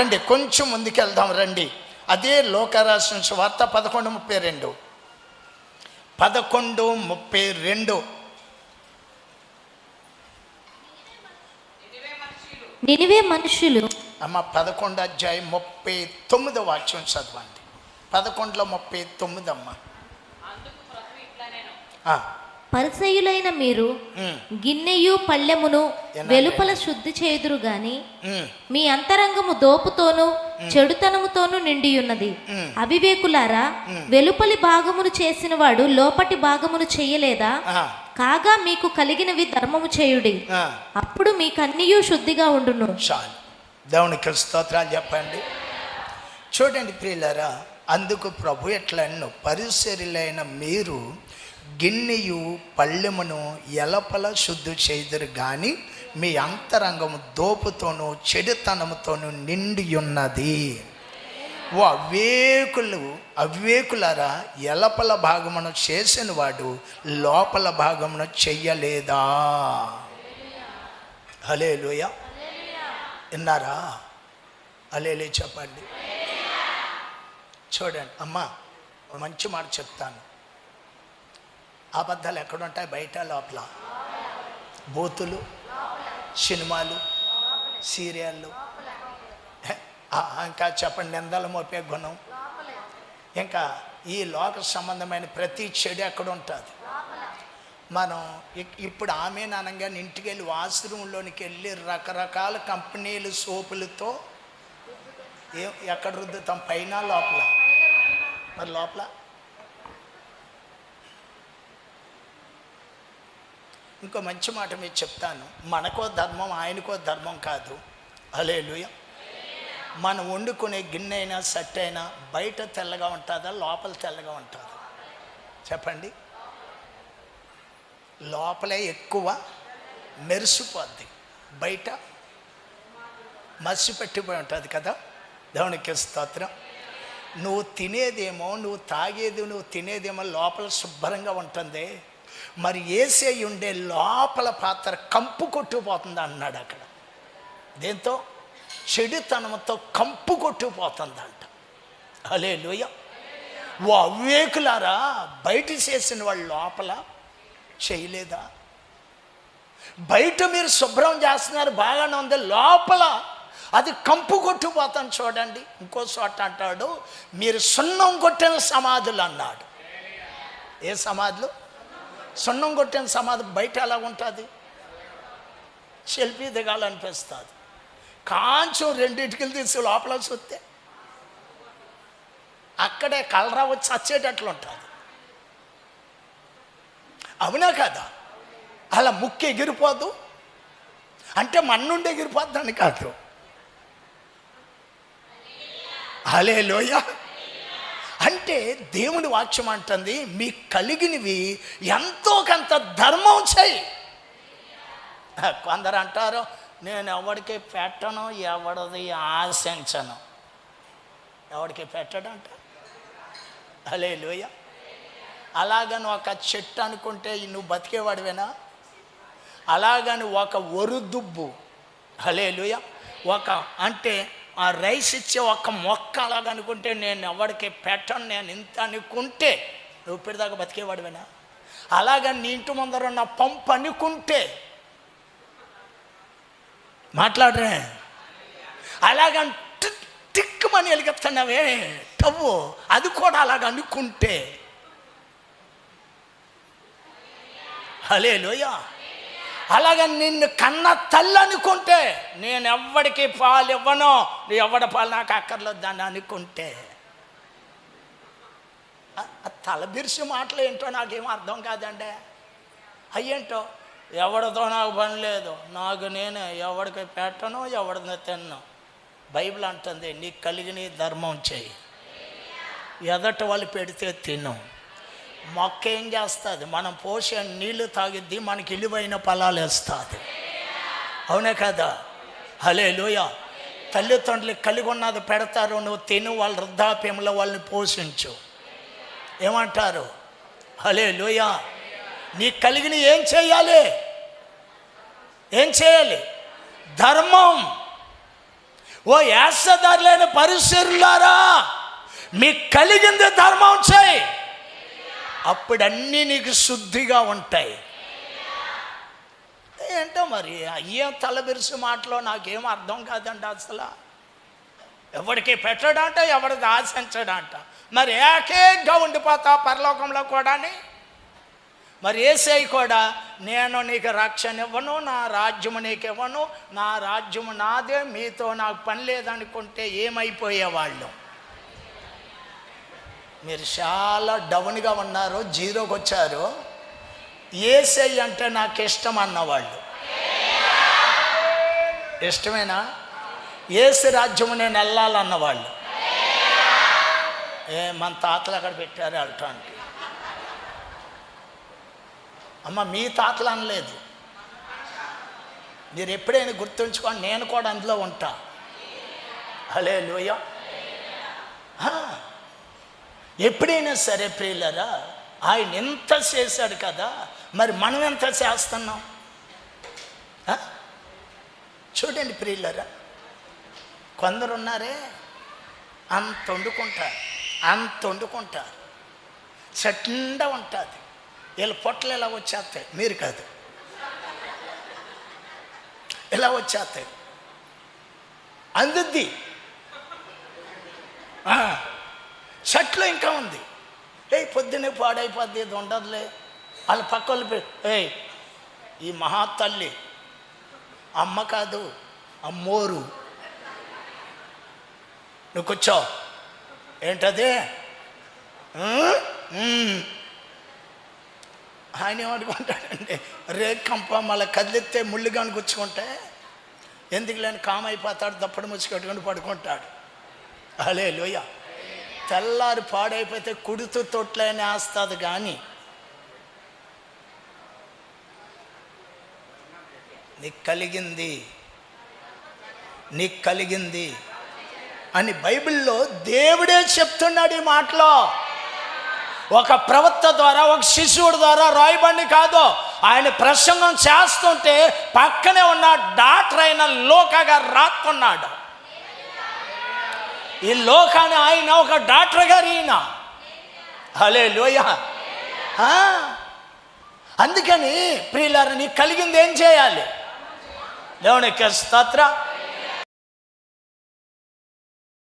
రండి కొంచెం ముందుకెళ్దాం రండి. అదే లోకరాసిన వార్త పదకొండు ముప్పై రెండు. పదకొండు ముప్పై రెండు. నినివే మనుషులు. అమ్మ పదకొండు అధ్యాయం ముప్పై తొమ్మిదో వాక్యం చదవండి. పదకొండులో ముప్పై తొమ్మిది అమ్మ. ఆ, పరిసయులైన మీరు గిన్నెయు పళ్ళెమును? వెలుపల శుద్ధి చేదురు గాని మీ అంతరంగము దోపుతోను చెడుతనముతోను నిండి ఉన్నది మ్. అవివేకులారా వెలుపలి భాగమును చేసిన వాడు లోపటి భాగమును చెయ్యలేదా ఆ, కాగా మీకు కలిగినవి ధర్మము చేయుడి. అప్పుడు మీకన్నీయు శుద్ధిగా ఉండును. దేవునికి స్తోత్రాలు చెప్పండి. చూడండి ప్రియులరా అందుకు ప్రభు ఎట్లను పరిసరులైన మీరు గిన్నెయు పళ్ళెమును ఎలపల శుద్ధి చేదురు కానీ మీ అంతరంగము దోపుతోనూ చెడుతనముతోనూ నిండి ఉన్నది ఓ అవేకులు అవేకులరా ఎలపల భాగమును చేసిన వాడు లోపల భాగమును చెయ్యలేదా? హలే విన్నారా? అలేలే చెప్పండి. చూడండి అమ్మా మంచి మాట చెప్తాను. అబద్ధాలు ఎక్కడుంటాయి? బయట లోపల. బూతులు సినిమాలు సీరియళ్ళు. ఇంకా చెప్పండి నిందలు మోపే గుణం. ఇంకా ఈ లోక సంబంధమైన ప్రతి చెడు ఎక్కడ ఉంటుంది మనం ఇప్పుడు ఆమె అనగానే ఇంటికి వెళ్ళి వాష్రూమ్లోనికి వెళ్ళి రకరకాల కంపెనీలు సోపులతో ఏ ఎక్కడ రుద్దుతాం? పైన లోపల? మరి లోపల? ఇంకో మంచి మాట మీరు చెప్తాను. మనకో ధర్మం ఆయనకో ధర్మం కాదు. అలేలుయ మనం వండుకునే గిన్నె అయినా సెట్ అయినా బయట తెల్లగా ఉంటుందా లోపల తెల్లగా ఉంటుందా? చెప్పండి. లోపలే ఎక్కువ మెరిసిపోద్ది. బయట మసి పెట్టిపోయి ఉంటుంది కదా. దేవునికి స్తోత్రం. నువ్వు తినేదేమో నువ్వు తాగేది నువ్వు తినేదేమో లోపల శుభ్రంగా ఉంటుంది. మరి ఏసే ఉండే లోపల పాత్ర కంపు కొట్టుకుపోతుంది అన్నాడు అక్కడ. దేంతో? చెడుతనంతో కంపు కొట్టుకుపోతుందంట అలే లోయ ఓ అవివేకులారా బయట చేసిన వాళ్ళు లోపల చేయలేదా? బయట మీరు శుభ్రం చేస్తున్నారు బాగానే ఉంది లోపల అది కంపు కొట్టుపోతాను చూడండి. ఇంకో చోట అంటాడు మీరు సున్నం కొట్టిన సమాధులు అన్నాడు. ఏ సమాధులు? సున్నం కొట్టిన సమాధి బయట ఎలా ఉంటుంది? సెల్ఫీ దిగాలనిపిస్తుంది. కాంచం రెండింటికి తీసి లోపల చూస్తే అక్కడే కలరా వచ్చి చచ్చేటట్లు ఉంటుంది. అవునా కదా? అలా ముక్కు ఎగిరిపోదు. అంటే మన్నుండి ఎగిరిపోద్దని కాదు. అలే లోయ అంటే దేవుని వాక్యం అంటుంది మీకు కలిగినవి ఎంతో కొంత ధర్మం చేయి. కొందరు అంటారు నేను ఎవరికి పెట్టను ఎవరిది ఆశించను. ఎవరికి పెట్టడంట? అలే లోయ అలాగని ఒక చెట్టు అనుకుంటే నువ్వు బతికేవాడివేనా? అలాగని ఒక ఒరుదుబ్బు హలేలుయ ఒక అంటే ఆ రైస్ ఇచ్చే ఒక మొక్క అలాగనుకుంటే నేను ఎవరికి పెట్టను నేను ఇంత అనుకుంటే నువ్వు ఇప్పటిదాకా బతికేవాడివేనా? అలాగ నీ ఇంటి ముందర ఉన్న పంపు అనుకుంటే మాట్లాడరే. అలాగని టిక్ టిక్కుమని వెలిగిస్తున్నావే టవ్వు అది కూడా అలాగ అనుకుంటే. హలే అలాగ నిన్ను కన్న తల్లి అనుకుంటే నేను ఎవ్వడికి పాలు ఇవ్వను. నీ ఎవడ పాలు నాకు అక్కర్లేదు అని అనుకుంటే. తలబిరిసి మాటలు ఏంటో నాకేం అర్థం కాదండి. అయ్యేంటో? ఎవడితో నాకు పని లేదు. నాకు నేను ఎవడికి పెట్టను ఎవడిని తిన్ను. బైబిల్ అంటుంది నీకు కలిగిన ధర్మం చేయి. ఎదట వాళ్ళు పెడితే తిను. మొక్క ఏం చేస్తుంది? మనం పోసే నీళ్ళు తాగిద్ది మనకి ఇలువైన ఫలాలు వేస్తుంది. అవునే కదా? హలే లోయ తల్లిదండ్రులు కలిగి ఉన్నది పెడతారు నువ్వు తిను వాళ్ళ వృద్ధాప్యంలో వాళ్ళని పోషించు. ఏమంటారు? హలే లోయ నీకు కలిగిన ఏం చేయాలి? ఏం చేయాలి? ధర్మం. ఓ యాసదారులైన పరిశీరులారా మీకు కలిగింది ధర్మం చేయి. అప్పుడన్నీ నీకు శుద్ధిగా ఉంటాయి. ఏంటో మరి అయ్యేం తలబిరుసు మాటలో నాకేం అర్థం కాదండి అసలు. ఎవరికి పెట్టడంట ఎవరికి ఆశించడంట. మరి ఏకేగ్గా ఉండిపోతా పరలోకంలో కూడాని మరి ఏసై కూడా నేను నీకు రక్షణ ఇవ్వను నా రాజ్యము నీకు ఇవ్వను నా రాజ్యము నాదే మీతో నాకు పని లేదనుకుంటే ఏమైపోయేవాళ్ళు? మీరు చాలా డౌన్గా ఉన్నారు జీరోకి వచ్చారు. ఏసై అంటే నాకు ఇష్టం అన్నవాళ్ళు. ఇష్టమేనా? ఏసు రాజ్యము నేను వెళ్ళాలన్నవాళ్ళు. ఏ మన తాతలు అక్కడ పెట్టారు వెళ్ళటానికి అమ్మ మీ తాతలు అనలేదు. మీరు ఎప్పుడైనా గుర్తుంచుకోండి నేను కూడా అందులో ఉంటా. హలే లోయ ఎప్పుడైనా సరే ప్రియులరా ఆయన ఎంత చేశాడు కదా మరి మనం ఎంత చేస్తున్నాం? చూడండి ప్రియులరా కొందరు ఉన్నారే అంత వండుకుంటారు అంత వండుకుంటారు చట్టిండా ఉంటుంది వీళ్ళ పొట్టలు ఇలా వచ్చేస్తాయి? మీరు కాదు. ఇలా వచ్చేస్తాయి? అందుద్ది. ఆ, చెట్లు ఇంకా ఉంది. ఏ పొద్దున్నే పాడైపోద్ది ఇది ఉండదులే. వాళ్ళ పక్కలు ఏయ్ ఈ మహాతల్లి అమ్మ కాదు అమ్మోరు నువ్వు కూర్చో. ఏంటది? ఆయన ఏమనుకుంటాడండి రేక్ కంప మళ్ళీ కదిలిస్తే ముళ్ళుగాని గుచ్చుకుంటే ఎందుకు లేని కామైపోతాడు అయిపోతాడు దప్పడు ముచ్చి కట్టుకొని పడుకుంటాడు. అలే లోయ తెల్లారి పాడైపోతే కుడుతూ తొట్లైనా వేస్తుంది కానీ నీకు కలిగింది. నీకు కలిగింది. అని బైబిల్లో దేవుడే చెప్తున్నాడు ఈ మాటలో. ఒక ప్రవక్త ద్వారా ఒక శిశువుడు ద్వారా రాయబడి కాదు. ఆయన ప్రసంగం చేస్తుంటే పక్కనే ఉన్న డాక్టర్ అయిన లోకగా రాక్కున్నాడు ఈ లోకాన్ని ఆయన ఒక డాక్టర్ గారు ఈయన హలే లోయ అందుకని ప్రియులారని కలిగింది ఏం చేయాలి? దేవునికి స్తోత్ర.